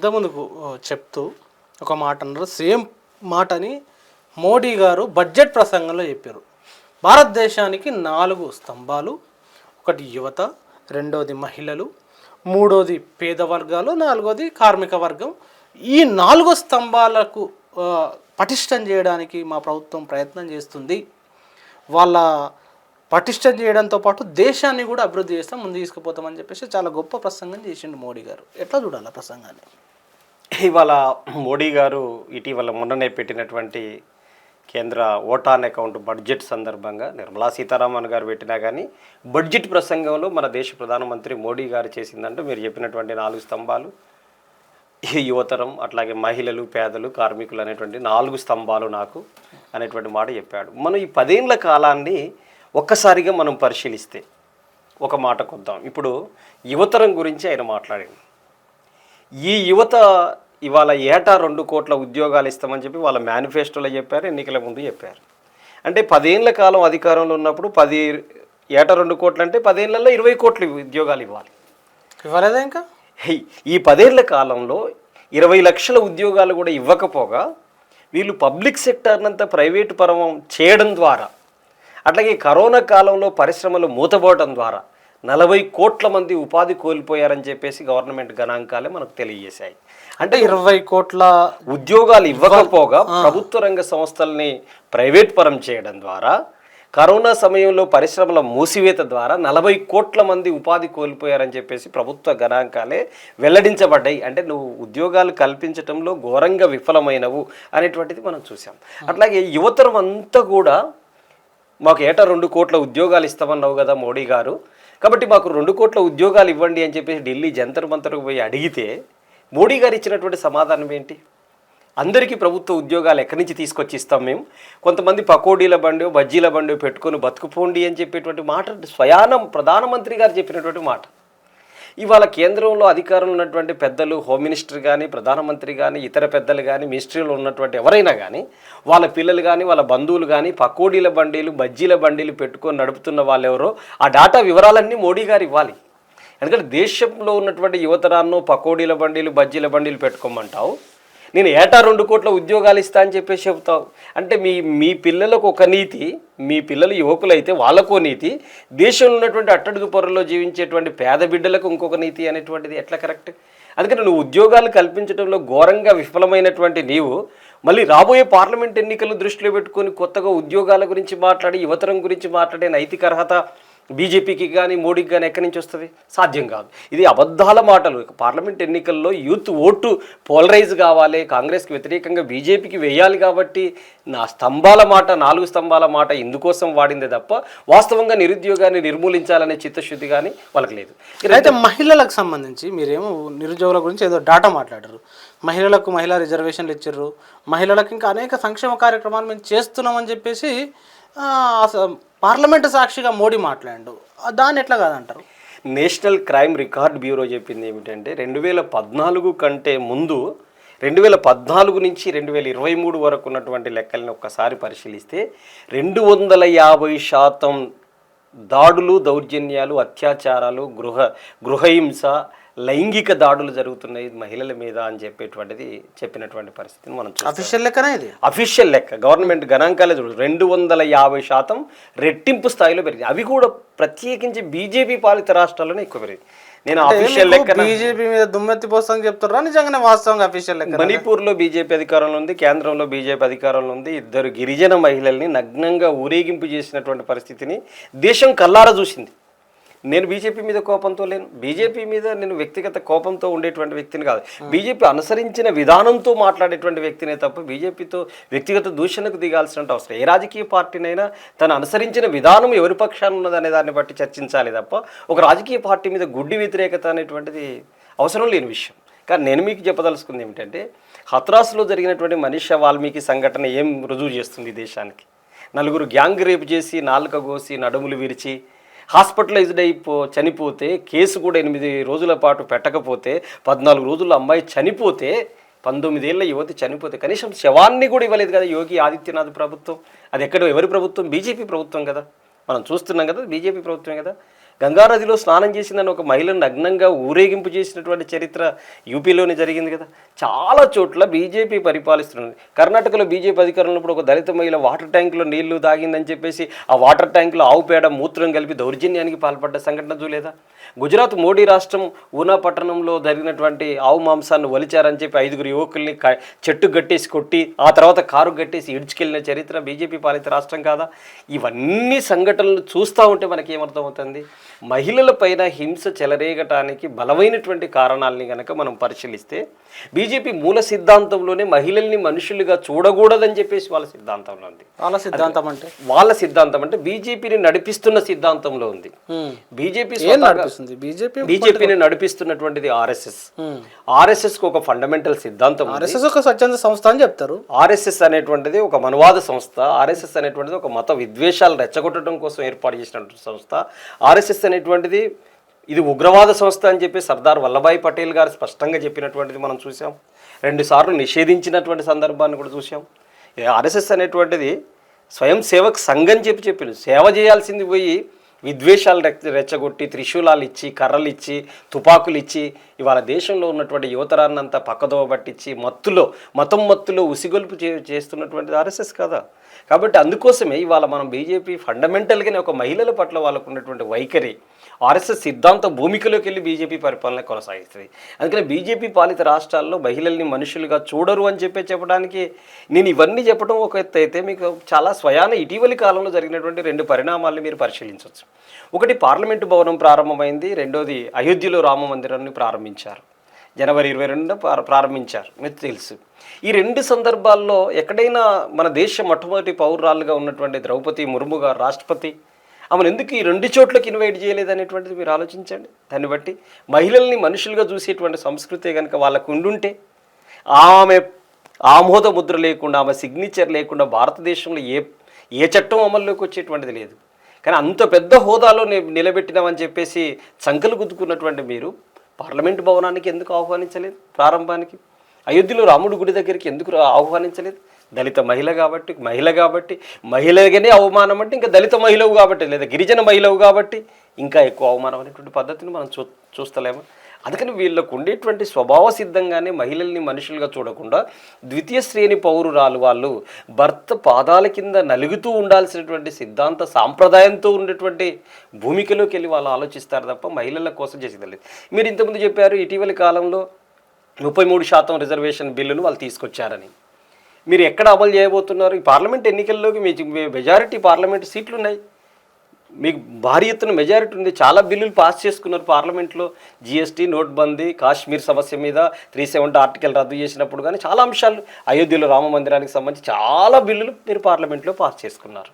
ఇంతకుముందుకు చెప్తూ ఒక మాట అన్నారు. సేమ్ మాటని మోడీ గారు బడ్జెట్ ప్రసంగంలో చెప్పారు. భారతదేశానికి నాలుగు స్తంభాలు ఒకటి యువత రెండోది మహిళలు మూడోది పేద వర్గాలు నాలుగోది కార్మిక వర్గం. ఈ నాలుగు స్తంభాలకు పటిష్టం చేయడానికి మా ప్రభుత్వం ప్రయత్నం చేస్తుంది. వాళ్ళ పటిష్టం చేయడంతో పాటు దేశాన్ని కూడా అభివృద్ధి చేస్తాం ముందు తీసుకుపోతామని చెప్పేసి చాలా గొప్ప ప్రసంగం చేసిండు మోడీ గారు. ఎట్లా చూడాలి ప్రసంగాన్ని? ఇవాళ మోడీ గారు ఇటీవల మొన్ననే పెట్టినటువంటి కేంద్ర ఓటాన్ అకౌంట్ బడ్జెట్ సందర్భంగా నిర్మలా సీతారామన్ గారు పెట్టినా కానీ బడ్జెట్ ప్రసంగంలో మన దేశ ప్రధానమంత్రి మోడీ గారు చేసిందంటే మీరు చెప్పినటువంటి నాలుగు స్తంభాలు ఈ యువతరం అట్లాగే మహిళలు పేదలు కార్మికులు అనేటువంటి నాలుగు స్తంభాలు నాకు అనేటువంటి మాట చెప్పాడు. మనం ఈ పదేళ్ళ కాలాన్ని ఒక్కసారిగా మనం పరిశీలిస్తే ఒక మాట కొద్దాం. ఇప్పుడు యువతరం గురించి ఆయన మాట్లాడింది ఈ యువత ఇవాళ ఏటా రెండు కోట్ల ఉద్యోగాలు ఇస్తామని చెప్పి వాళ్ళ మేనిఫెస్టోలో చెప్పారు ఎన్నికల ముందు చెప్పారు. అంటే పదేళ్ళ కాలం అధికారంలో ఉన్నప్పుడు పది ఏటా రెండు కోట్లు అంటే పదేళ్ళలో ఇరవై కోట్ల ఉద్యోగాలు ఇవ్వాలి. ఇవ్వలేదా ఇంకా? ఈ పదేళ్ళ కాలంలో ఇరవై లక్షల ఉద్యోగాలు కూడా ఇవ్వకపోగా వీళ్ళు పబ్లిక్ సెక్టార్నంతా ప్రైవేటు పరం చేయడం ద్వారా అట్లాగే కరోనా కాలంలో పరిశ్రమలు మూతపోవడం ద్వారా నలభై కోట్ల మంది ఉపాధి కోల్పోయారని చెప్పేసి గవర్నమెంట్ గణాంకాలే మనకు తెలియజేశాయి. అంటే ఇరవై కోట్ల ఉద్యోగాలు ఇవ్వకపోగా ప్రభుత్వ రంగ సంస్థల్ని ప్రైవేట్ పరం చేయడం ద్వారా కరోనా సమయంలో పరిశ్రమల మూసివేత ద్వారా నలభై కోట్ల మంది ఉపాధి కోల్పోయారని చెప్పేసి ప్రభుత్వ గణాంకాలే వెల్లడించబడ్డాయి. అంటే నువ్వు ఉద్యోగాలు కల్పించడంలో ఘోరంగా విఫలమైనవు అనేటువంటిది మనం చూసాం అట్లాగే యువతరం అంతా కూడా మాకు ఏటా రెండు కోట్ల ఉద్యోగాలు ఇస్తామన్నావు కదా మోడీ గారు. కాబట్టి మాకు రెండు కోట్ల ఉద్యోగాలు ఇవ్వండి అని చెప్పేసి ఢిల్లీ జంతర్ మంతర్కు పోయి అడిగితే మోడీ గారు ఇచ్చినటువంటి సమాధానం ఏంటి? అందరికీ ప్రభుత్వ ఉద్యోగాలు ఎక్కడి నుంచి తీసుకొచ్చి ఇస్తాం మేము? కొంతమంది పకోడీల బండి బజ్జీల బండి పెట్టుకొని బతుకుపోండి అని చెప్పేటువంటి మాట స్వయానం ప్రధానమంత్రి గారు చెప్పినటువంటి మాట. ఇవాళ కేంద్రంలో అధికారంలో ఉన్నటువంటి పెద్దలు హోమ్ మినిస్టర్ కానీ ప్రధానమంత్రి కానీ ఇతర పెద్దలు కానీ మినిస్ట్రీలో ఉన్నటువంటి ఎవరైనా కానీ వాళ్ళ పిల్లలు కానీ వాళ్ళ బంధువులు కానీ పకోడీల బండీలు బజ్జీల బండీలు పెట్టుకొని నడుపుతున్న వాళ్ళు ఎవరో ఆ డాటా వివరాలన్నీ మోడీ గారు ఇవ్వాలి. ఎందుకంటే దేశంలో ఉన్నటువంటి యువతరాన్నో పకోడీల బండీలు బజ్జీల బండీలు పెట్టుకోమంటావు. నేను ఏటా రెండు కోట్ల ఉద్యోగాలు ఇస్తా అని చెప్పేసి చెబుతావు? అంటే మీ మీ పిల్లలకు ఒక నీతి మీ పిల్లలు యువకులైతే వాళ్ళకో నీతి దేశంలో ఉన్నటువంటి అట్టడుగు పొరలో జీవించేటువంటి పేద బిడ్డలకు ఇంకొక నీతి అనేటువంటిది ఎట్లా కరెక్ట్? అందుకని నువ్వు ఉద్యోగాలు కల్పించడంలో ఘోరంగా విఫలమైనటువంటి నీవు మళ్ళీ రాబోయే పార్లమెంట్ ఎన్నికలు దృష్టిలో పెట్టుకొని కొత్తగా ఉద్యోగాల గురించి మాట్లాడి యువతరం గురించి మాట్లాడే నైతిక అర్హత బీజేపీకి కానీ మోడీకి కానీ ఎక్కడి నుంచి వస్తుంది? సాధ్యం కాదు. ఇది అబద్ధాల మాటలు. పార్లమెంట్ ఎన్నికల్లో యూత్ ఓటు పోలరైజ్ కావాలి కాంగ్రెస్కి వ్యతిరేకంగా బీజేపీకి వేయాలి కాబట్టి నా స్తంభాల మాట నాలుగు స్తంభాల మాట ఇందుకోసం వాడిందే తప్ప వాస్తవంగా నిరుద్యోగాన్ని నిర్మూలించాలనే చిత్తశుద్ధి కానీ వాళ్ళకి లేదు. అయితే మహిళలకు సంబంధించి మీరేమో నిరుద్యోగుల గురించి ఏదో డాటా మాట్లాడారు. మహిళలకు మహిళా రిజర్వేషన్లు ఇచ్చారు. మహిళలకు ఇంకా అనేక సంక్షేమ కార్యక్రమాలు మేము చేస్తున్నామని చెప్పేసి పార్లమెంటు సాక్షిగా మోడీ మాట్లాడు దాన్ని ఎట్లా కాదంటారు? నేషనల్ క్రైమ్ రికార్డ్ బ్యూరో చెప్పింది ఏమిటంటే రెండు వేల పద్నాలుగు కంటే ముందు రెండు వేల పద్నాలుగు నుంచి రెండు వేల ఇరవై మూడు వరకు ఉన్నటువంటి లెక్కలను ఒక్కసారి పరిశీలిస్తే రెండు వందల యాభై శాతం దాడులు దౌర్జన్యాలు అత్యాచారాలు గృహ గృహహింస లైంగిక దాడులు జరుగుతున్నాయి మహిళల మీద అని చెప్పేటువంటిది చెప్పినటువంటి పరిస్థితిని మనం అఫీషియల్ లెక్కనే ఇది? అఫీషియల్ లెక్క. గవర్నమెంట్ గణాంకాలే చూడు. రెండు వందల యాభై శాతం రెట్టింపు స్థాయిలో పెరిగింది. అవి కూడా ప్రత్యేకించి బీజేపీ పాలిత రాష్ట్రాల్లోనే ఎక్కువ పెరిగింది. నేను అఫీషియల్ లెక్క బీజేపీ మీద దుమ్మెత్తి పోస్తాం చెప్తారా నిజంగానే వాస్తవంగా అఫీషియల్ లెక్క మణిపూర్లో బీజేపీ అధికారంలో ఉంది కేంద్రంలో బీజేపీ అధికారంలో ఉంది. ఇద్దరు గిరిజన మహిళల్ని నగ్నంగా ఊరేగింపు చేసినటువంటి పరిస్థితిని దేశం కల్లారా చూసింది. నేను బీజేపీ మీద కోపంతో లేను. బీజేపీ మీద నేను వ్యక్తిగత కోపంతో ఉండేటువంటి వ్యక్తిని కాదు. బీజేపీ అనుసరించిన విధానంతో మాట్లాడేటువంటి వ్యక్తినే తప్ప బీజేపీతో వ్యక్తిగత దూషణకు దిగాల్సిన అవసరం ఏ రాజకీయ పార్టీనైనా తను అనుసరించిన విధానం ఎవరి పక్షాన ఉన్నదనే దాన్ని బట్టి చర్చించాలి తప్ప ఒక రాజకీయ పార్టీ మీద గుడ్డి వ్యతిరేకత అనేటువంటిది అవసరం లేని విషయం. కానీ నేను మీకు చెప్పదలుచుకుంది ఏమిటంటే హత్రాస్లో జరిగినటువంటి మనీషా వాల్మీకి సంఘటన ఏం రుజువు చేస్తుంది దేశానికి? నలుగురు గ్యాంగ్ రేపు చేసి నాలుక కోసి నడుములు విరిచి హాస్పిటలైజ్డ్ అయిపో చనిపోతే కేసు కూడా ఎనిమిది రోజుల పాటు పెట్టకపోతే పద్నాలుగు రోజుల్లో అమ్మాయి చనిపోతే పంతొమ్మిదేళ్ళ యువతి చనిపోతే కనీసం శవాన్ని కూడా ఇవ్వలేదు కదా యోగి ఆదిత్యనాథ్ ప్రభుత్వం. అది ఎక్కడ ఎవరి ప్రభుత్వం? బీజేపీ ప్రభుత్వం కదా. మనం చూస్తున్నాం కదా బీజేపీ ప్రభుత్వమే కదా. గంగానదిలో స్నానం చేసిందని ఒక మహిళను నగ్నంగా ఊరేగింపు చేసినటువంటి చరిత్ర యూపీలోనే జరిగింది కదా. చాలా చోట్ల బీజేపీ పరిపాలిస్తున్నది. కర్ణాటకలో బీజేపీ అధికారంలో ఇప్పుడు ఒక దళిత మహిళ వాటర్ ట్యాంకులో నీళ్ళు తాగిందని చెప్పేసి ఆ వాటర్ ట్యాంకులో ఆవు పేడ మూత్రం కలిపి దౌర్జన్యానికి పాల్పడ్డ సంఘటన చూలేదా? గుజరాత్ మోడీ రాష్ట్రం ఊనా పట్టణంలో జరిగినటువంటి ఆవు మాంసాన్ని వలిచారని చెప్పి ఐదుగురు యువకుల్ని చెట్టు గట్టేసి కొట్టి ఆ తర్వాత కారు గట్టేసి ఇడ్చుకెళ్ళిన చరిత్ర బీజేపీ పాలిత రాష్ట్రం కాదా? ఇవన్నీ సంఘటనలు చూస్తూ ఉంటే మనకి ఏమర్థమవుతుంది మహిళల పైన హింస చెలరేగటానికి బలమైనటువంటి కారణాలని కనుక మనం పరిశీలిస్తే బీజేపీ మూల సిద్ధాంతంలోనే మహిళల్ని మనుషులుగా చూడకూడదని చెప్పేసి వాళ్ళ సిద్ధాంతంలో ఉంది. వాళ్ళ సిద్ధాంతం అంటే? వాళ్ళ సిద్ధాంతం అంటే బీజేపీని నడిపిస్తున్న సిద్ధాంతంలో ఉంది. బీజేపీ నడిపిస్తుంది? బీజేపీ బీజేపీని నడిపిస్తున్నటువంటిది ఆర్ఎస్ఎస్. ఆర్ఎస్ఎస్కు ఒక ఫండమెంటల్ సిద్ధాంతం ఆర్ఎస్ఎస్ ఒక స్వచ్ఛంద సంస్థ అని చెప్తారు. ఆర్ఎస్ఎస్ అనేటువంటిది ఒక మనువాద సంస్థ. ఆర్ఎస్ఎస్ అనేటువంటిది ఒక మత విద్వేషాలు రెచ్చగొట్టడం కోసం ఏర్పాటు చేసినటువంటి సంస్థ. ఆర్ఎస్ఎస్ అనేటువంటిది ఇది ఉగ్రవాద సంస్థ అని చెప్పి సర్దార్ వల్లభాయ్ పటేల్ గారు స్పష్టంగా చెప్పినటువంటిది మనం చూసాం. రెండుసార్లు నిషేధించినటువంటి సందర్భాన్ని కూడా చూసాం. ఆర్ఎస్ఎస్ అనేటువంటిది స్వయం సేవక్ సంఘం చెప్పి చెప్పింది సేవ చేయాల్సింది పోయి విద్వేషాలు రెచ్చ రెచ్చగొట్టి త్రిశూలాలు ఇచ్చి కర్రలు ఇచ్చి తుపాకులు ఇచ్చి ఇవాళ దేశంలో ఉన్నటువంటి యువతరాన్నంతా పక్కదోవ పట్టించి మత్తులో మతం మత్తులో ఉసిగొల్పు చే చేస్తున్నటువంటిది ఆర్ఎస్ఎస్ కదా. కాబట్టి అందుకోసమే ఇవాళ మనం బీజేపీ ఫండమెంటల్గానే ఒక మహిళల పట్ల వాళ్ళకు ఉన్నటువంటి వైఖరి ఆర్ఎస్ఎస్ సిద్ధాంత భూమికలోకి వెళ్ళి బీజేపీ పరిపాలన కొనసాగిస్తుంది. అందుకని బీజేపీ పాలిత రాష్ట్రాల్లో మహిళల్ని మనుషులుగా చూడరు అని చెప్పి చెప్పడానికి నేను ఇవన్నీ చెప్పడం ఒక ఎత్తు అయితే మీకు చాలా స్వయాన ఇటీవలి కాలంలో జరిగినటువంటి రెండు పరిణామాలను మీరు పరిశీలించవచ్చు. ఒకటి పార్లమెంటు భవనం ప్రారంభమైంది రెండోది అయోధ్యలో రామ మందిరాన్ని ప్రారంభించారు. జనవరి ఇరవై రెండు ప్రారంభించారు మీకు తెలుసు. ఈ రెండు సందర్భాల్లో ఎక్కడైనా మన దేశ మొట్టమొదటి పౌరాలుగా ఉన్నటువంటి ద్రౌపది ముర్ము గారు రాష్ట్రపతి ఆమెను ఎందుకు ఈ రెండు చోట్లకి ఇన్వైట్ చేయలేదు అనేటువంటిది మీరు ఆలోచించండి. దాన్ని బట్టి మహిళల్ని మనుషులుగా చూసేటువంటి సంస్కృతి కనుక వాళ్ళకు ఉండుంటే ఆమె ఆమోద ముద్ర లేకుండా ఆమె సిగ్నేచర్ లేకుండా భారతదేశంలో ఏ ఏ చట్టం అమల్లోకి వచ్చేటువంటిది లేదు. కానీ అంత పెద్ద హోదాలో నిలబెట్టినామని చెప్పేసి చంకలు గుద్దుకున్నటువంటి మీరు పార్లమెంటు భవనానికి ఎందుకు ఆహ్వానించలేదు? ప్రారంభానికి? అయోధ్యలో రాముడి గుడి దగ్గరికి ఎందుకు ఆహ్వానించలేదు? దళిత మహిళ కాబట్టి మహిళ కాబట్టి మహిళగానే అవమానం అంటే ఇంకా దళిత మహిళవు కాబట్టి లేదా గిరిజన మహిళవు కాబట్టి ఇంకా ఎక్కువ అవమానం అనేటువంటి పద్ధతిని మనం చూ చూస్తలేము. అందుకని వీళ్ళకు ఉండేటువంటి స్వభావ సిద్ధంగానే మహిళల్ని మనుషులుగా చూడకుండా ద్వితీయ శ్రేణి పౌరురాలు వాళ్ళు భర్త పాదాల కింద నలుగుతూ ఉండాల్సినటువంటి సిద్ధాంత సాంప్రదాయంతో ఉండేటువంటి భూమికలోకి వెళ్ళి వాళ్ళు ఆలోచిస్తారు తప్ప మహిళల కోసం చేసేది లేదు. మీరు ఇంతకుముందు చెప్పారు ఇటీవలి కాలంలో ముప్పై మూడు శాతం రిజర్వేషన్ బిల్లును వాళ్ళు తీసుకొచ్చారని. మీరు ఎక్కడ అమలు చేయబోతున్నారు? ఈ పార్లమెంట్ ఎన్నికల్లోకి మీ మెజారిటీ పార్లమెంట్ సీట్లు ఉన్నాయి మీకు భారీ ఎత్తున మెజారిటీ ఉంది. చాలా బిల్లులు పాస్ చేసుకున్నారు పార్లమెంట్లో. జిఎస్టీ నోట్బందీ కాశ్మీర్ సమస్య మీద త్రీ సెవెంటీ ఆర్టికల్ రద్దు చేసినప్పుడు కానీ చాలా అంశాలు అయోధ్యలో రామ మందిరానికి సంబంధించి చాలా బిల్లులు మీరు పార్లమెంట్లో పాస్ చేసుకున్నారు.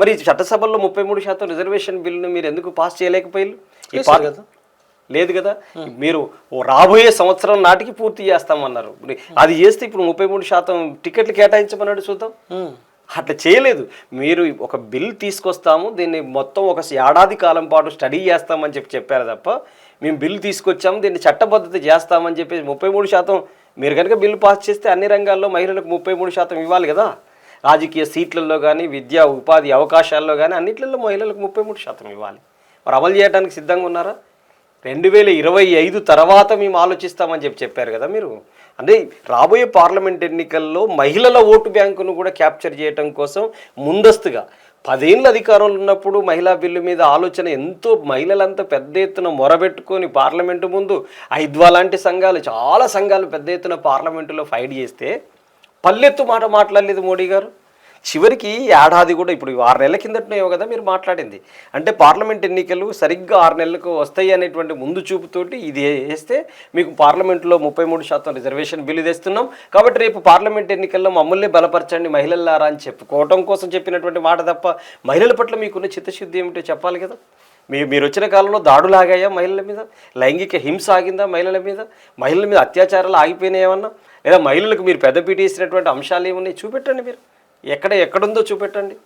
మరి చట్టసభల్లో ముప్పై మూడు శాతం రిజర్వేషన్ బిల్లును మీరు ఎందుకు పాస్ చేయలేకపోయారు. లేదు కదా? మీరు రాబోయే సంవత్సరం నాటికి పూర్తి చేస్తామన్నారు. అది చేస్తే ఇప్పుడు ముప్పై మూడు శాతం టికెట్లు కేటాయించమన్నాడు చూద్దాం. అట్లా చేయలేదు. మీరు ఒక బిల్ తీసుకొస్తాము దీన్ని మొత్తం ఒక ఏడాది కాలం పాటు స్టడీ చేస్తామని చెప్పి చెప్పారు తప్ప మేము బిల్ తీసుకొచ్చాము దీన్ని చట్టబద్ధత చేస్తామని చెప్పేసి ముప్పై మూడు శాతం మీరు కనుక బిల్లు పాస్ చేస్తే అన్ని రంగాల్లో మహిళలకు ముప్పై మూడు శాతం ఇవ్వాలి కదా? రాజకీయ సీట్లలో కానీ విద్యా ఉపాధి అవకాశాల్లో కానీ అన్నిట్లలో మహిళలకు ముప్పై మూడు శాతం ఇవ్వాలి. మరి అమలు చేయడానికి సిద్ధంగా ఉన్నారా? రెండు వేల ఇరవై ఐదు తర్వాత మేము ఆలోచిస్తామని చెప్పి చెప్పారు కదా మీరు? అంటే రాబోయే పార్లమెంట్ ఎన్నికల్లో మహిళల ఓటు బ్యాంకును కూడా క్యాప్చర్ చేయటం కోసం ముందస్తుగా పదేళ్ళ అధికారంలో ఉన్నప్పుడు మహిళా బిల్లు మీద ఆలోచన ఎంతో మహిళలంతా పెద్ద ఎత్తున మొరబెట్టుకొని పార్లమెంటు ముందు ఐద్వా లాంటి సంఘాలు చాలా సంఘాలు పెద్ద ఎత్తున పార్లమెంటులో ఫైట్ చేస్తే పల్లెత్తు మాట మాట్లాడలేదు మోడీ గారు. చివరికి ఏడాది కూడా ఇప్పుడు ఆరు నెలల కిందటనే కదా మీరు మాట్లాడింది. అంటే పార్లమెంట్ ఎన్నికలు సరిగ్గా ఆరు నెలలకు వస్తాయి అనేటువంటి ముందు చూపుతోటి ఇది వేస్తే మీకు పార్లమెంట్లో ముప్పై మూడు శాతం రిజర్వేషన్ బిల్లు తెస్తున్నాం. కాబట్టి రేపు పార్లమెంట్ ఎన్నికల్లో మమ్మల్ని బలపరచండి మహిళలారా అని చెప్పుకోవటం కోసం చెప్పినటువంటి మాట తప్ప మహిళల పట్ల మీకున్న చిత్తశుద్ధి ఏమిటో చెప్పాలి కదా. మీ మీరు వచ్చిన కాలంలో దాడులు ఆగాయా మహిళల మీద? లైంగిక హింస ఆగిందా మహిళల మీద? మహిళల మీద అత్యాచారాలు ఆగిపోయినాయేమన్నా లేదా మహిళలకు మీరు పెద్దపీట ఇచ్చినటువంటి అంశాలు ఏమున్నాయి చూపెట్టండి మీరు. ఎక్కడ ఎక్కడుందో చూపెట్టండి.